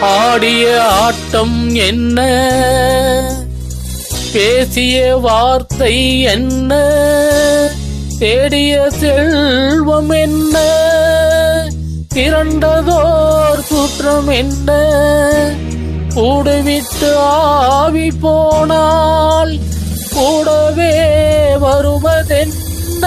ஆடிய ஆட்டம் என்ன? பேசிய வார்த்தை என்ன? தேடிய செல்வம் என்ன? திரண்டதோர் குற்றம் என்ன? கூடுவிட்டு ஆவி போனால் கூடவே வருவதென்ன?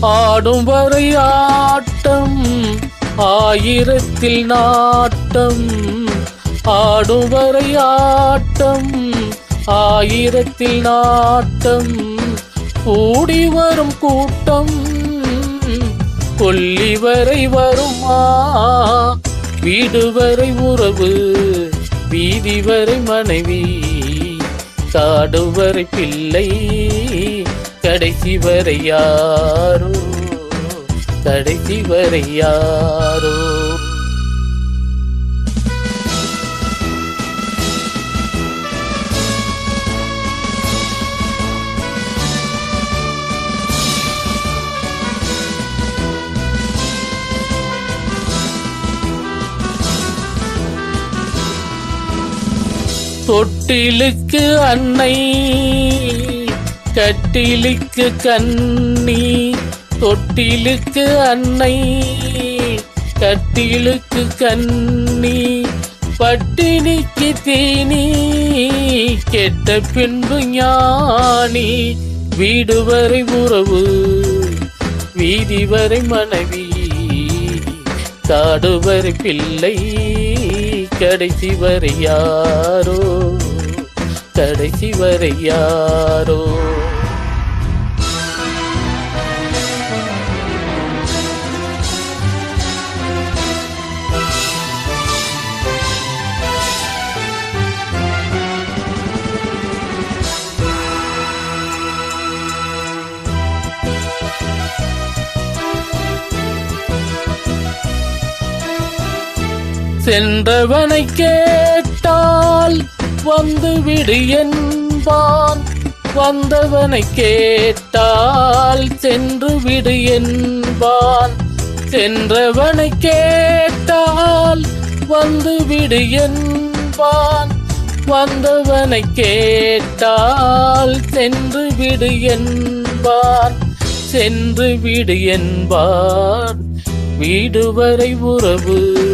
ஆடும் வரை ஆட்டம் ஆயிரத்தில் நாட்டம். ஆடும் வரை ஆட்டம் ஆயிரத்தில் நாட்டம். கூடி வரும் கூட்டம் கொல்லி வரை வருமா? வீடு வரை உறவு வீதி வரை மனைவி காடு வரை பிள்ளை. கடைசி வரை யாரோ கடைசி வரை யாரோ தொட்டிலுக்கு அன்னை கட்டிலுக்கு கண்ணி தொட்டிலுக்கு அன்னை. கட்டிலுக்கு கண்ணி பட்டினிக்கு தீனி கெட்ட பின்பு ஞானி வீடு வரை உறவு வீதி வரை மனைவி. காடு வரை பிள்ளை கடைசி வரை யாரோ கடைசி வரை யாரோ. சென்றவனை கேட்டால் வந்து விடு என்பான். வந்தவனை கேட்டால் சென்று விடு என்பான். சென்றவனை கேட்டால் வந்து விடு என்பான். வந்தவனை கேட்டால் சென்று விடு என்பான். சென்று விடு என்பான். வீடு வரை உறவு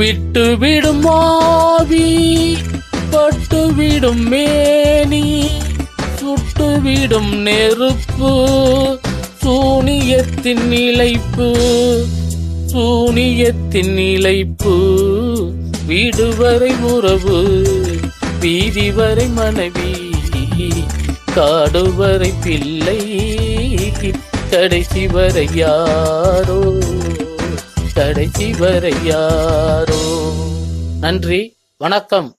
விட்டு விடும் ஆவி பட்டு விடும் மேனி சுட்டு விடும் நெருப்பு சூனியத்தின் இழைப்பு சூனியத்தின் இழைப்பு. வீடு வரை உறவு வீதி வரை மனைவி காடு வரை பிள்ளை கடைசி வரை யாரோ கடைசி வரை யாரோ? நன்றி வணக்கம்.